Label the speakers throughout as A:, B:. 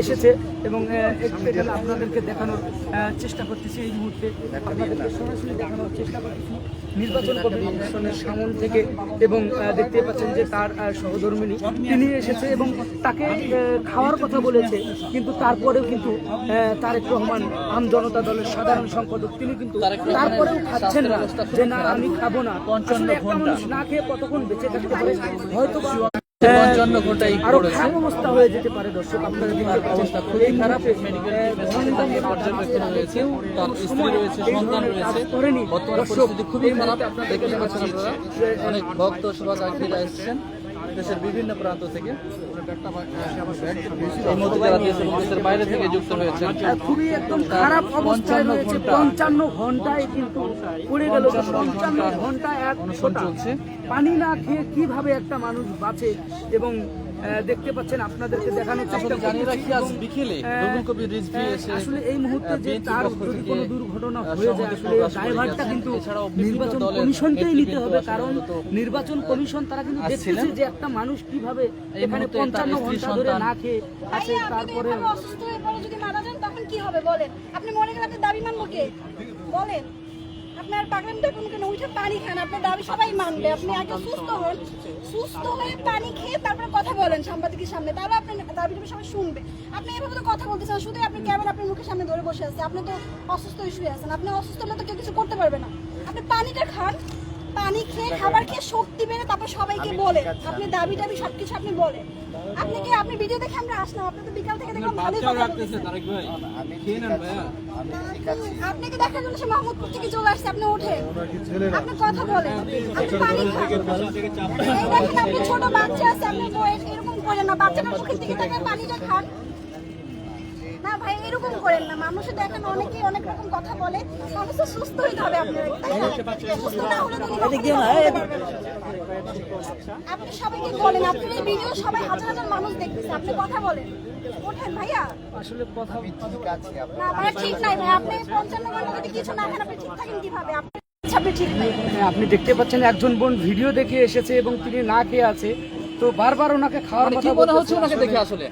A: এসেছে এবং এখানে আপনাদেরকে দেখানোর চেষ্টা করতেছি এই মুহূর্তে। আপনাদেরকে সরাসরি দেখানোর চেষ্টা করতেছি। নির্বাচন কমিশনের সামন থেকে এবং দেখতে পাচ্ছেন যে তার সহধর্মিনী তিনি এসেছে এবং তাকে খাওয়ার কথা বলেছে কিন্তু তারপরেও কিন্তু তারেক রহমান আম জনতা দলের সাধারণ সম্পাদক তিনি কিন্তু তারপরেও খাচ্ছেন না যে না আমি খাব না। আসলে একটা মানুষ না খেয়ে কতক্ষণ বেঁচে থাকতে পারে? হয়তো
B: পঞ্চান্ন ঘন্টায় আরও
A: খারাপ অবস্থা হয়ে যেতে পারে দর্শক আপনারা দেখতে
B: অবস্থা খুবই খারাপ মেডিকেল পর্যবেক্ষণ রয়েছে তার স্ত্রী রয়েছে সন্তান রয়েছে। বর্তমানে পরিস্থিতি খুবই খারাপ দেখতে পাচ্ছেন আপনারা। অনেক ভক্ত সভা এসেছেন। দেশের বিভিন্ন প্রান্ত থেকে। এই দেশের বাইরে থেকে যুক্ত হয়েছে
A: খুবই একদম খারাপ অবস্থায় রয়েছে। পঞ্চান্ন ঘন্টায় কিন্তু পড়ে গেল। পঞ্চান্ন ঘণ্টা এক
B: অনশন চলছে।
A: পানি না খেয়ে কীভাবে একটা মানুষ বাঁচে এবং দেখতে পাচ্ছেন আপনাদেরকে দেখানোর চেষ্টা
B: জানিয়ে রাখি আজ বিকেলে
A: আহ,
B: কবির রিজভি এসে
A: আসলে এই মুহূর্তে যে তার যদি কোনো দুর্ঘটনা হয়ে যায় আসলে ড্রাইভারটা কিন্তু
B: এছাড়াও
A: নির্বাচন কমিশনকেই নিতে হবে কারণ নির্বাচন কমিশন তারা কিন্তু। দেখতেছে যে একটা মানুষ কীভাবে এখানে পঞ্চান্ন ঘণ্টা ধরে না খেয়ে আছে
C: আপনি
A: তারপরে
C: অসুস্থ হয়ে পড়ে যদি মারা যান তখন কি হবে? বলেন। আপনি মরে গেলে আপনার দাবি মানবো কে? বলেন। আপনার পাগলামিটা কোন কেন? উঠে পানি খান, আপনার দাবি সবাই মানবে। আপনি আগে সুস্থ হন। সুস্থ হয়ে পানি খেয়ে তারপরে কথা বলেন সাংবাদিকের সামনে। তাহলে আপনি দাবি টাবি সবাই শুনবে। আপনি এভাবে তো কথা বলতেছেন, শুধু আপনি ক্যামেরা আপনার মুখের সামনে ধরে বসে আছে আপনি তো অসুস্থ হয়ে শুয়ে আছেন। আপনি অসুস্থ হলে তো কেউ কিছু করতে পারবে না। আপনি পানিটা খান পানি খেয়ে খাবার খেয়ে শক্তি বেড়ে তারপর সবাইকে বলেন আপনি দাবি টাবি সবকিছু আপনি বলেন আপনি কি? আপনি ভিডিও দেখে আমরা আসলাম। আপনি তো বিকাল থেকে দেখলাম ভালোই কথা বলতেছেন। আপনাকে দেখার জন্য সে মাহমুদপুর থেকে চলে আসছে আপনি উঠে আপনি কথা বলেন। আপনি পানি খান। দেখেন আপনি ছোট বাচ্চা আছে আপনি বয়স এরকম করেন না। বাচ্চাটার মুখের দিকে তাকায় পানিটা খান। না ভাই এরকম করেন না। মানুষে দেখেন অনেকেই অনেক রকম কথা বলে। মানুষ তো সুস্থ হইতে হবে সুস্থ না হলে। আপনি সবাইকে বলেন আপনার এই ভিডিও সবাই হাজার হাজার মানুষ দেখতেছে। আপনি কথা বলেন। ওঠেন ভাইয়া।
A: আসলে কথা
C: না ভাইয়া ঠিক নাই ভাই। আপনি পঞ্চান্ন ঘণ্টা যদি কিছু না খান আপনি ঠিক থাকেন কীভাবে? আপনি আচ্ছা, আপনি
A: হ্যাঁ, আপনি দেখতে পাচ্ছেন একজন বোন ভিডিও দেখে এসেছে এবং তিনি না খেয়ে আছে। তো বারবার ওনাকে খাওয়ার
B: মানে
A: কথা
B: মনে হচ্ছে ওনাকে দেখে আসলে।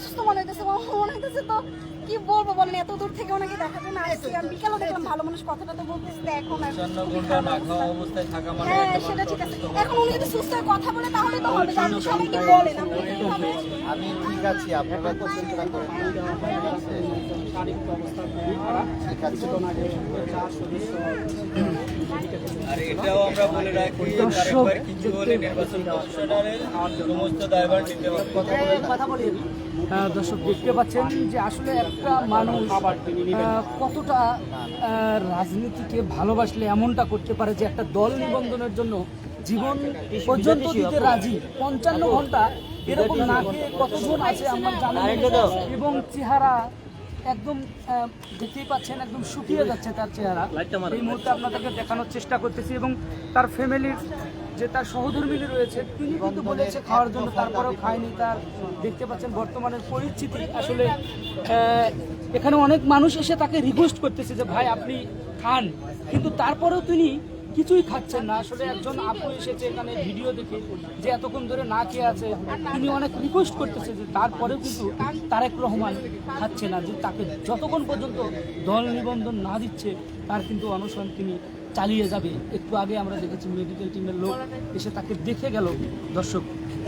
C: অসুস্থ মনে হইতেছে মনে হইতেছে তো কি বলব বলেন এত দূর থেকে ওনাকে দেখার জন্য আসছি। আমি বিকালও দেখলাম ভালো মানুষ কথাটা তো বলতেছে এখন অবস্থা। হ্যাঁ সেটা ঠিক আছে। এখন উনি যদি সুস্থ কথা বলে তাহলে তো হবে যে আপনি সবাইকে বলেন
D: আমি ঠিক আছি আপনারা তো চিন্তা করেন। না। ঠিক আছে।
E: আর এটাও আমরা বলে রাখি
A: দর্শক
E: কিছু হলে নির্বাচন কমিশনারের সমস্ত দায়ভার নিতে হবে।
A: আহ, দর্শক দেখতে পাচ্ছেন যে আসলে একটা মানুষ কতটা রাজনীতিকে ভালোবাসলে এমনটা করতে পারে যে একটা দল নিবন্ধনের জন্য জীবন পর্যন্ত দিতে রাজি। পঞ্চান্ন ঘণ্টা এরকম না খেয়ে কতজন আছে আমরা জানি এবং চেহারা একদম দেখতেই পাচ্ছেন, একদম শুকিয়ে যাচ্ছে তার চেহারা। এই মুহূর্তে আপনাদেরকে দেখানোর চেষ্টা করতেছি এবং তার ফ্যামিলির যে তার সহধর্মিনী রয়েছে তিনি কিন্তু বলেছে খাওয়ার জন্য তারপরেও খায়নি তার দেখতে পাচ্ছেন বর্তমানের পরিস্থিতি। আসলে এখানে অনেক মানুষ এসে তাকে রিকোয়েস্ট করতেছে যে ভাই আপনি খান। কিন্তু তারপরেও তিনি কিছুই খাচ্ছেন না। আসলে একজন আপু এসেছে এখানে ভিডিও দেখে যে এতক্ষণ ধরে না খেয়ে আছে। তিনি অনেক রিকোয়েস্ট করতেছে যে তারপরেও কিন্তু তারেক রহমান খাচ্ছে না যে তাকে যতক্ষণ পর্যন্ত দল নিবন্ধন না দিচ্ছে তার কিন্তু অনশন তিনি চালিয়ে যাবে। একটু আগে আমরা দেখেছি মেডিকেল টিমের লোক এসে তাকে দেখে গেল। দর্শক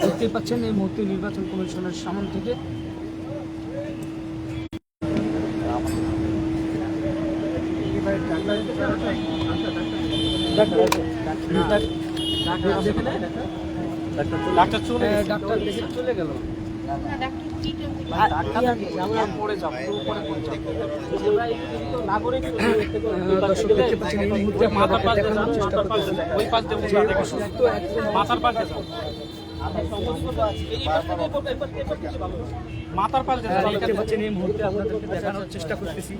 A: দেখতেই পাচ্ছেন এই মুহূর্তে নির্বাচন কমিশনের সামন থেকে। ডাক্তার চলে গেল।
F: মাথার পাশ
A: আহ, দেখতে পাচ্ছেন এই মুহূর্তে আপনাদেরকে দেখানোর চেষ্টা করতেছি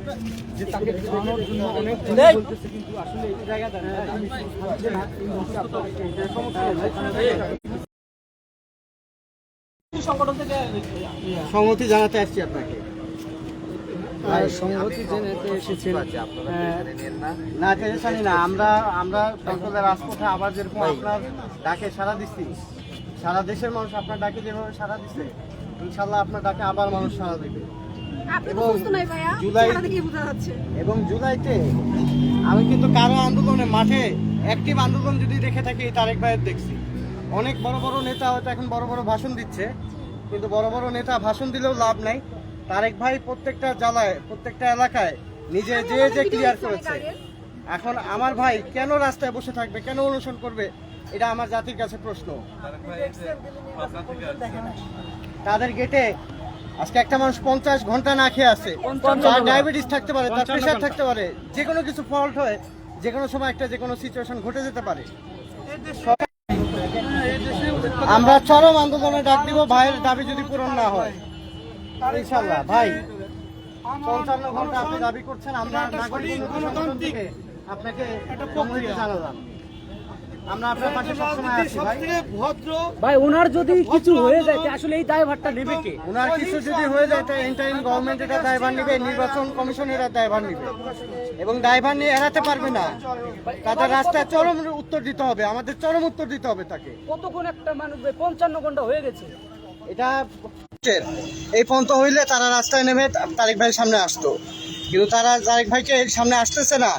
A: যে তাকে খাওয়ানোর জন্য অনেক কিন্তু আসলে জায়গা দাঁড়ায়
F: সংগঠন থেকে
D: সংহতি জানাতে আসছি আপনাকে।
A: আর সংহতি জেনেতে এসেছেন আহ,
D: না। টেনশনই না। আমরা আমরা রাজপথে আবার যেরকম আপনার ডাকে সারা দিচ্ছি। সারা দেশের মানুষ আপনার ডাকে যেভাবে সারা দিচ্ছে ইনশাল্লাহ আপনার ডাকে আবার মানুষ সাড়া দেবে। এবং জুলাই- এবং জুলাইতে আমি কিন্তু কারও আন্দোলনে মাঠে অ্যাক্টিভ আন্দোলন যদি দেখে থাকি তারেক ভাইয়ের দেখছি। অনেক বড় বড় নেতা হয়তো এখন বড় বড় ভাষণ দিচ্ছে কিন্তু বড় বড় নেতা ভাষণ দিলেও লাভ নাই। তারেক ভাই প্রত্যেকটা জেলায় প্রত্যেকটা এলাকায় নিজে যে যে ক্লিয়ার করেছে। এখন আমার ভাই কেন রাস্তায় বসে থাকবে কেন অনুসরণ করবে এটা আমার জাতির কাছে প্রশ্ন। তাদের গেটে আজকে একটা মানুষ পঞ্চাশ ঘণ্টা না খেয়ে আছে। তার ডায়াবেটিস থাকতে পারে তার প্রেশার থাকতে পারে যে কোনো কিছু ফল্ট হয় যে কোনো সময় একটা যে কোনো সিচুয়েশন ঘটে যেতে পারে। আমরা চরম আন্দোলনে ডাক দিব ভাইয়ের দাবি যদি পূরণ না হয়। ইনশাল্লাহ ভাই পঞ্চান্ন ঘণ্টা আপনি দাবি করছেন আমরা নাগরিক আপনাকে একটা প্রক্রিয়া। জানালাম। আমরা আপনার পাশে সবসময় আছি ভাই।
A: ভাই ওনার যদি কিছু হয়ে যায় আসলে এই দায়ভারটা নেবে কে?
D: ওনার কিছু যদি হয়ে যায় ইন্টারিম গভর্নমেন্ট এটা দায়ভার নিবে নির্বাচন কমিশন এরা দায়ভার নিবে। এবং দায়ভার নিয়ে এড়াতে পারবে না। তাদের রাস্তায় চরম উত্তর দিতে হবে আমাদের চরম উত্তর দিতে হবে তাকে।
A: কতক্ষণ একটা মানুষ পঞ্চান্ন ঘণ্টা হয়ে গেছে?
D: এটা এই পন্থ হইলে তারা রাস্তায় নেমে তারেক ভাইয়ের সামনে আসতো। কিন্তু তারা তারেক ভাইকে সামনে আসতেছে না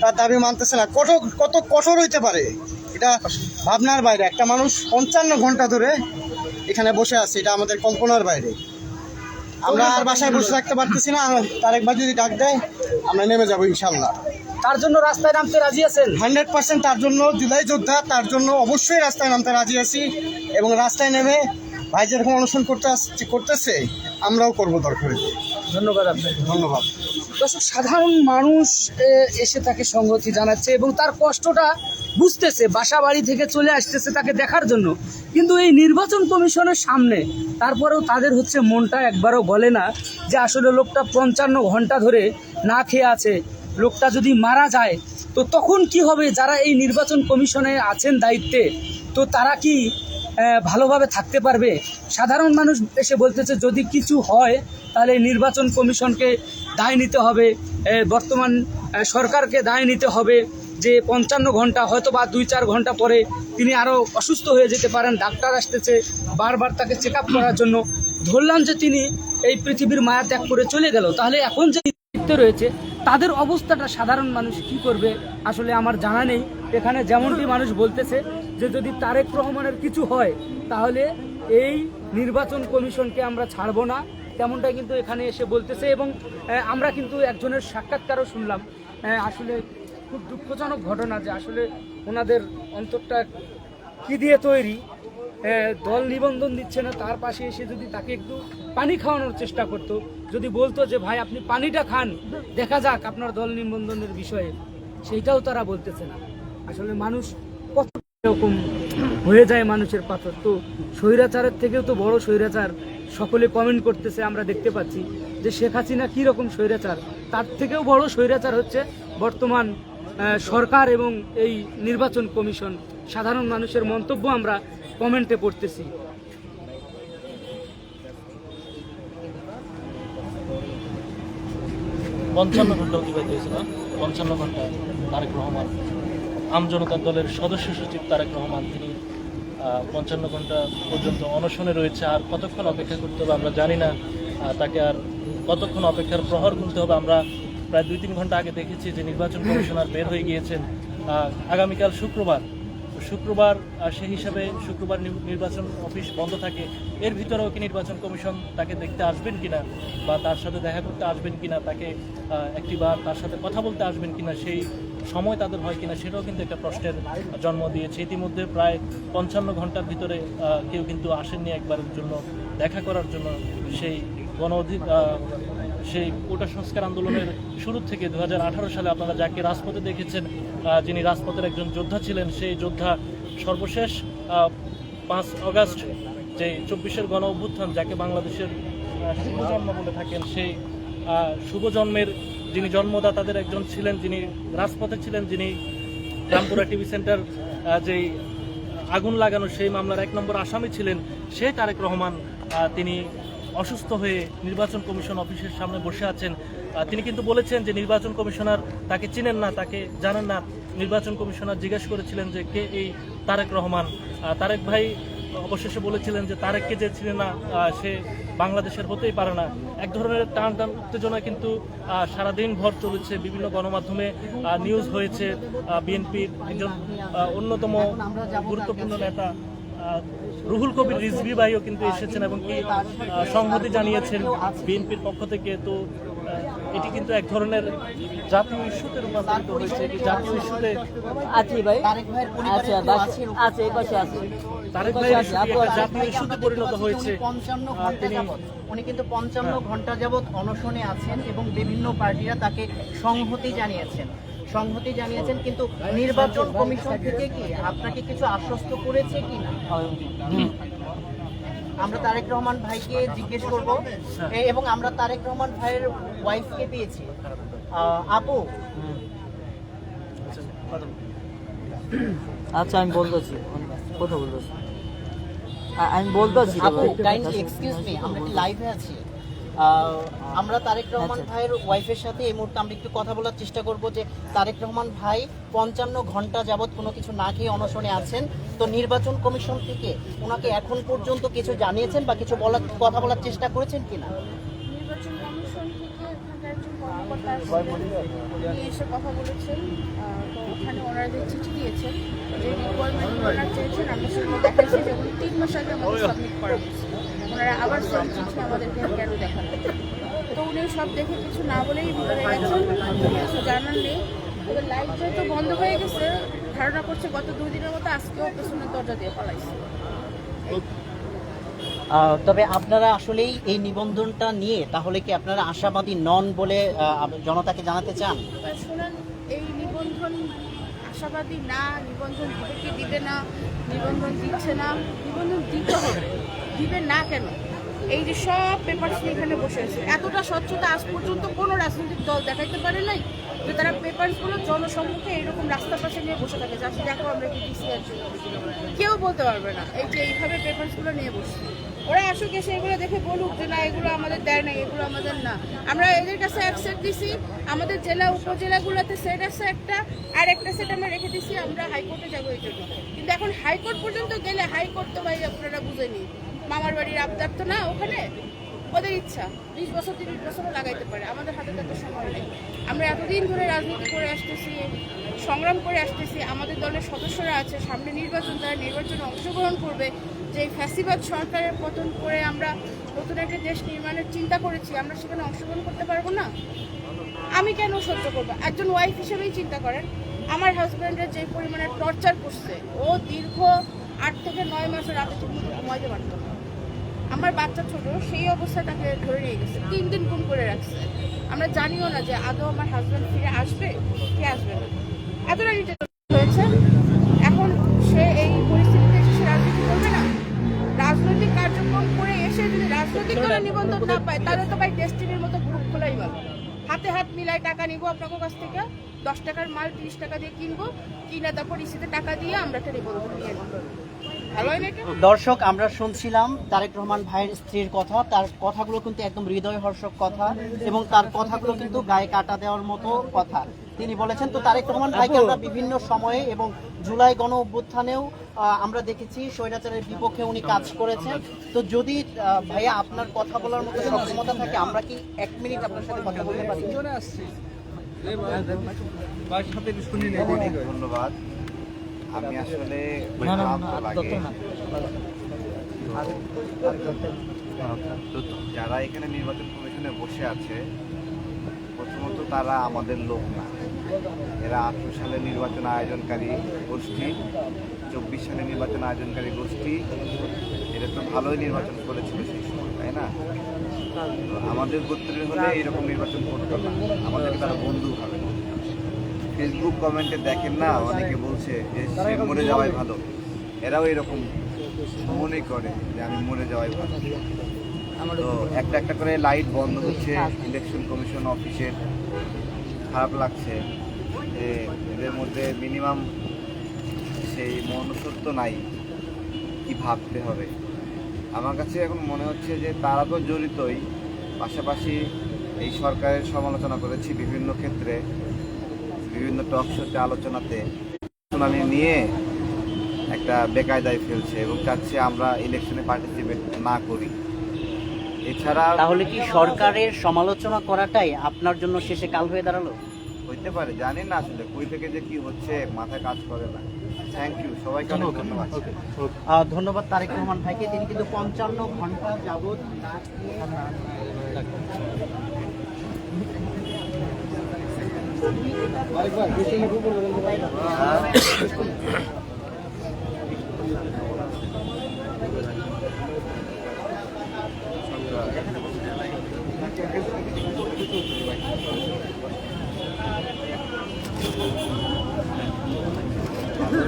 D: তার দাবি মানতেছে না। কত কত কঠোর হইতে পারে? এটা ভাবনার বাইরে। একটা মানুষ পঞ্চান্ন ঘণ্টা ধরে এখানে বসে আছে এটা আমাদের কল্পনার বাইরে। আমরা আর বাসায় বসে থাকতে পারতেছি না তারেক ভাই যদি ডাক দেয় আমরা নেমে যাব ইনশাল্লাহ
A: তার জন্য রাস্তায় নামতে রাজি আছেন?
D: হান্ড্রেড পার্সেন্ট তার জন্য জুলাই যোদ্ধা তার জন্য অবশ্যই রাস্তায় নামতে রাজি আছি এবং রাস্তায় নেমে ভাই যেরকম অনুসরণ করতে আসছে করতেছে আমরাও করব দরকার।
A: ধন্যবাদ আপনাকে।
D: ধন্যবাদ।
A: দর্শক সাধারণ মানুষ এসে তাকে সংগতি জানাচ্ছে এবং তার কষ্টটা বুঝতেছে বাসা বাড়ি থেকে চলে আসতেছে তাকে দেখার জন্য। কিন্তু এই নির্বাচন কমিশনের সামনে তারপরেও তাদের হচ্ছে মনটা একবারও বলে না যে আসলে লোকটা পঞ্চান্ন ঘণ্টা ধরে না খেয়ে আছে লোকটা যদি মারা যায় তো তখন কি হবে? যারা এই নির্বাচন কমিশনে আছেন দায়িত্বে তো তারা কি ভালোভাবে থাকতে পারবে। সাধারণ মানুষ এসে বলতেছে, যদি কিছু হয়, তাহলে নির্বাচন কমিশনকে দায় নিতে হবে। বর্তমান সরকারকে দায় নিতে হবে যে পঞ্চান্ন ঘণ্টা, হয়তো বা দুই চার ঘণ্টা পরে তিনি আরও অসুস্থ হয়ে যেতে পারেন। ডাক্তার আসতেছে বারবার তাকে চেক করার জন্য। ধরলাম যে তিনি এই পৃথিবীর মায়া ত্যাগ করে চলে গেল। তাহলে এখন যে দায়িত্বে রয়েছে, তাদের অবস্থাটা সাধারণ মানুষ কি করবে? আসলে আমার জানা নেই। এখানে যেমনটি মানুষ বলতেছে যে যদি তারেক রহমানের কিছু হয়, তাহলে এই নির্বাচন কমিশনকে আমরা ছাড়বো না। তেমনটাই কিন্তু এখানে এসে বলতেছে এবং আমরা কিন্তু একজনের সাক্ষাৎকারও শুনলাম। আসলে খুব দুঃখজনক ঘটনা যে আসলে ওনাদের অন্তরটা কি দিয়ে তৈরি। দল নিবন্ধন দিচ্ছে না, তার পাশে এসে যদি তাকে একটু পানি খাওয়ানোর চেষ্টা করতো, যদি বলতো যে, ভাই, আপনি পানিটা খান, দেখা যাক আপনার দল নিবন্ধনের বিষয়ে। সেইটাও তারা বলতেছে না। আসলে মানুষ এরকম হয়ে যায় মানুষের পাথর। তো স্বৈরাচারের থেকেও তো বড় স্বৈরাচার সকলে কমেন্ট করতেছে, আমরা দেখতে পাচ্ছি। যে শেখ হাসিনা কীরকম স্বৈরাচার, তার থেকেও বড় স্বৈরাচার হচ্ছে বর্তমান সরকার এবং এই নির্বাচন কমিশন। সাধারণ মানুষের মন্তব্য আমরা কমেন্টে পড়তেছি।
F: পঞ্চান্ন ঘণ্টা অতিবাহিত হয়েছিল। পঞ্চান্ন ঘণ্টা তারেক রহমান আমজনতার দলের সদস্য সচিব তারেক রহমান তিনি পঞ্চান্ন ঘণ্টা পর্যন্ত অনশনে রয়েছে। আর কতক্ষণ অপেক্ষা করতে হবে আমরা জানি না। তাকে আর কতক্ষণ অপেক্ষার প্রহর গুনতে হবে আমরা প্রায় দুই তিন ঘণ্টা আগে দেখেছি যে নির্বাচন কমিশনার বের হয়ে গিয়েছেন। আগামীকাল শুক্রবার। শুক্রবার সেই হিসাবে শুক্রবার নির্বাচন অফিস বন্ধ থাকে। এর ভিতরেও কি নির্বাচন কমিশন তাকে দেখতে আসবেন কিনা বা তার সাথে দেখা করতে আসবেন কিনা তাকে আহ, একটিবার তার সাথে কথা বলতে আসবেন কিনা সেই সময় তাদের হয় কিনা সেটাও কিন্তু একটা প্রশ্নের জন্ম দিয়েছে। ইতিমধ্যে প্রায় পঞ্চান্ন ঘণ্টার ভিতরে কেউ কিন্তু আসেননি একবারের জন্য দেখা করার জন্য। সেই গণ সেই কোটা সংস্কার আন্দোলনের শুরু থেকে দু হাজার আঠারো সালে আপনারা যাকে রাজপথে দেখেছেন যিনি রাজপথের একজন যোদ্ধা ছিলেন সেই যোদ্ধা সর্বশেষ পাঁচ অগাস্ট যে চব্বিশের গণ অভ্যুত্থান যাকে বাংলাদেশের শুভজন্ম বলে থাকেন সেই আহ, শুভ জন্মের যিনি জন্মদাতাদের একজন ছিলেন যিনি রাজপথে ছিলেন, যিনি রামপুরা টিভি সেন্টার যেই আগুন লাগানো, সেই মামলার এক নম্বর আসামি ছিলেন, সে তারেক রহমান তিনি অসুস্থ হয়ে নির্বাচন কমিশন অফিসের সামনে বসে আছেন। তিনি কিন্তু বলেছেন যে নির্বাচন কমিশনার তাকে চিনেন না, তাকে জানেন না। নির্বাচন কমিশনার জিজ্ঞেস করেছিলেন যে কে এই তারেক রহমান? তারেক ভাই
G: অবশেষে বলেছিলেন যে তারেককে যে ছিলেন না সে বাংলাদেশের হতেই পারে না। এক ধরনের টান টান উত্তেজনা কিন্তু সারাদিন ভর চলেছে বিভিন্ন গণমাধ্যমে নিউজ হয়েছে বিএনপির একজন অন্যতম গুরুত্বপূর্ণ নেতা রুহুল কবির রিজভি ভাইও কিন্তু এসেছেন এবং কি সংহতি জানিয়েছেন বিএনপির পক্ষ থেকে। তো এটি কিন্তু এক ধরনের জাতীয় ইস্যুতে রূপান্তরিত হয়েছে। এটি জাতীয় ইস্যুতে
H: আছি ভাই। আচ্ছা আছে এই পাশে আছে
G: তারেক
H: এই
G: ভাইয়ের
H: আছে,
G: একটা
H: আছে।
G: জাতীয় ইস্যুতে পরিণত হয়েছে।
I: উনি কিন্তু পঞ্চান্ন
G: হ্যাঁ।
I: ঘণ্টা যাবৎ অনশনে আছেন এবং বিভিন্ন পার্টিরা তাকে সংহতি জানিয়েছেন। সংহতি জানিয়েছেন কিন্তু নির্বাচন কমিশন থেকে কি আপনাকে কিছু আশ্বস্ত করেছে কি না? আমরা তারেক রহমান ভাইকে জিজ্ঞেস করব। এবং আমরা তারেক রহমান ভাইয়ের ওয়াইফকে পেয়েছি। আপু?
H: আচ্ছা আমি বলতেছি। কথা বলতেছি। আমি বলতেছি।
I: আপু কাইন্ডলি এক্সকিউজ মি আমরা কি লাইভে আছি? আমরা তারেক রহমান
H: আচ্ছা।
I: ভাইয়ের ওয়াইফের সাথে এই মুহূর্তে আমরা একটু কথা বলার চেষ্টা করব যে তারেক রহমান ভাই পঞ্চান্ন ঘণ্টা যাবৎ কোনো কিছু না খেয়ে অনশনে আছেন। তো নির্বাচন কমিশন থেকে ওনাকে এখন পর্যন্ত কিছু জানিয়েছেন বা কিছু বলার কথা বলার চেষ্টা করেছেন কিনা
J: নির্বাচন কমিশন থেকে এখানকার একজন কর্মকর্তা এসে কথা বলেছেন তো ওখানে ওনারা যে চিঠি দিয়েছেন যে রিকোয়ারমেন্ট ওনারা চেয়েছেন আমরা সেগুলো দেখাচ্ছি যে উনি তিন মাস আগে আমাদের সাবমিট করা হয়েছে ওনারা আবার সেই চিঠি আমাদেরকে কেন দেখালেন? তো উনি সব দেখে কিছু না বলেই ভিতরে গেছেন কিছু জানার নেই। তবে লাইট যেহেতু বন্ধ হয়ে গেছে ধারণা করছে গত দুই দিনের মতো আজকেও পেছনের দরজা দিয়ে পালাইছে।
I: তবে আপনারা আসলেই এই নিবন্ধনটা নিয়ে তাহলে কি আপনারা আশাবাদী নন বলে জনতাকে জানাতে চান?
J: শুনেন, এই নিবন্ধন আশাবাদী না, নিবন্ধন দিবে দিবে না, নিবন্ধন দিচ্ছে না, নিবন্ধন দিতে হবে, দিবে না কেন? এই যে সব পেপার এখানে বসে আছে, এতটা স্বচ্ছতা আজ পর্যন্ত কোনো রাজনৈতিক দল দেখাইতে পারে নাই যে তারা পেপারসগুলো জনসম্মুখে এরকম রাস্তার পাশে নিয়ে বসে থাকে যাচ্ছে দেখো আমরা কেউ বলতে পারবে না, এই যে এইভাবে পেপারসগুলো নিয়ে বসছে। ওরা আসুক এসে এগুলো দেখে বলুক যে, না, এগুলো আমাদের দেয় না এগুলো আমাদের না। আমরা এদের কাছে এক সেট দিছি, আমাদের জেলা উপজেলাগুলোতে সেট আছে একটা, আর একটা সেট আমরা রেখে দিছি, আমরা হাইকোর্টে যাব এই জন্য। কিন্তু এখন হাইকোর্ট পর্যন্ত গেলে হাইকোর্ট তো ভাই আপনারা বুঝেনি মামার বাড়ির আবদার তো না, ওখানে ওদের ইচ্ছা, বিশ বছর, তিরিশ বছরও লাগাইতে পারে, আমাদের হাতে তো সময় নেই। আমরা এতদিন ধরে রাজনীতি করে আসতেছি, সংগ্রাম করে আসতেছি, আমাদের দলের সদস্যরা আছে, সামনে নির্বাচন তারা নির্বাচনে অংশগ্রহণ করবে যে ফ্যাসিবাদ সরকারের পতন করে আমরা নতুন একটা দেশ নির্মাণের চিন্তা করেছি, আমরা সেখানে অংশগ্রহণ করতে পারব না? আমি কেন সহ্য করব? একজন ওয়াইফ হিসেবেই চিন্তা করেন। আমার হাজব্যান্ডের যে পরিমাণে টর্চার করছে, ও দীর্ঘ আট থেকে নয় মাসের রাতে ঠিকমতো ঘুমাইতে পারতো না। আমার বাচ্চা ছোট, সেই অবস্থায় তাকে ধরে নিয়ে গেছে। তিন দিন গুম করে রাখছে। আমরা জানিও না যে আদৌ আমার হাজব্যান্ড ফিরে আসবে, কি আসবে না। এতটা রাজনৈতিক দলের নিবন্ধন না পায়, তাহলে তো ভাই ডেস্টিনির মতো গ্রুপ খোলাই ভালো। হাতে হাত মিলাই টাকা নিবো আপনাদের কাছ থেকে, দশ টাকার মাল, তিরিশ টাকা দিয়ে কিনবো, কিনে তারপর ইসিতে টাকা দিয়ে আমরা একটা নিবন্ধন নিয়ে
I: দর্শক, আমরা শুনছিলাম তারেক রহমান ভাইয়ের স্ত্রীর কথা, তার কথাগুলো কিন্তু একদম হৃদয়হর্ষক কথা এবং তার কথাগুলো কিন্তু গায়ে কাটা দেওয়ার মতো কথা। তিনি বলেছেন তো তারেক রহমান ভাইকে আমরা বিভিন্ন সময়ে এবং জুলাই গণ অভ্যুত্থানেও আহ, আমরা দেখেছি স্বৈরাচারের বিপক্ষে উনি কাজ করেছেন। তো যদি ভাইয়া আপনার কথা বলার মতো সক্ষমতা থাকে আমরা কি এক মিনিট আপনার সাথে কথা বলতে পারি?
K: ধন্যবাদ। আমি আসলে যারা এখানে নির্বাচন কমিশনে বসে আছে প্রথমত তারা আমাদের লোক না। এরা আঠারো সালে নির্বাচন আয়োজনকারী গোষ্ঠী, চব্বিশ সালে নির্বাচন আয়োজনকারী গোষ্ঠী। এরা তো ভালোই নির্বাচন করেছিল সেই সময়, তাই না? আমাদের গোত্রের হলে এরকম নির্বাচন করতো না। আমাদেরকে তারা বন্ধু না। ফেসবুক কমেন্টে দেখেন না, অনেকে বলছে যে সে মরে যাওয়াই ভালো। এরাও এরকম মনে করে যে আমি মরে যাওয়াই ভালো। তো একটা একটা করে লাইট বন্ধ হচ্ছে ইলেকশন কমিশন অফিসের খারাপ লাগছে। যে এদের মধ্যে মিনিমাম সেই মনুষ্যত্ব নাই। কি ভাবতে হবে? আমার কাছে এখন মনে হচ্ছে যে তারা তো জড়িতই। পাশাপাশি এই সরকারের সমালোচনা করেছি বিভিন্ন ক্ষেত্রে, বিভিন্ন টক শোতে আলোচনাতে। শুনানি নিয়ে একটা বেকায়দায় ফেলছে এবং চাচ্ছে আমরা ইলেকশনে পার্টিসিপেট না করি। এছাড়া
I: তাহলে কি সরকারের সমালোচনা করাটাই আপনার জন্য শেষে কাল হয়ে দাঁড়াল?
K: হইতে পারে জানি না আসলে কই থেকে যে কি হচ্ছে মাথায় কাজ করে না। থ্যাংক ইউ সবাইকে অনেক ধন্যবাদ।
I: ধন্যবাদ তারেক রহমান ভাইকে তিনি কিন্তু পঞ্চান্ন ঘণ্টা যাবৎ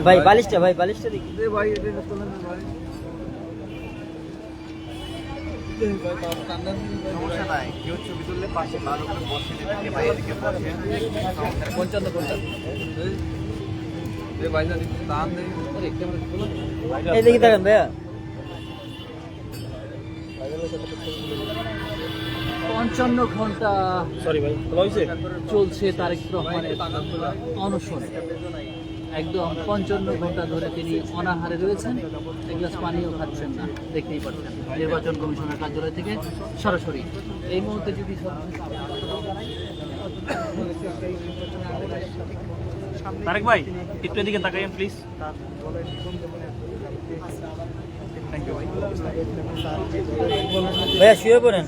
H: ভাই বালিশটা ভাই বালিশটা দেখি।
G: পঞ্চান্ন ঘণ্টা
H: এই দেখি দেখেন ভাইয়া।
G: পঞ্চান্ন ঘণ্টা
F: সরি ভাই
G: চলছে তারেক রহমানের অনশন। একদম পঞ্চান্ন ঘণ্টা ধরে তিনি অনাহারে রয়েছেন। এক গ্লাস পানিও খাচ্ছেন না দেখতেই পাচ্ছেন। নির্বাচন কমিশনের কার্যালয় থেকে সরাসরি এই মুহূর্তে যদি
F: তারেক ভাই একটু এদিকে তাকাইন প্লিজ
H: ভাইয়া শুয়ে পড়েন।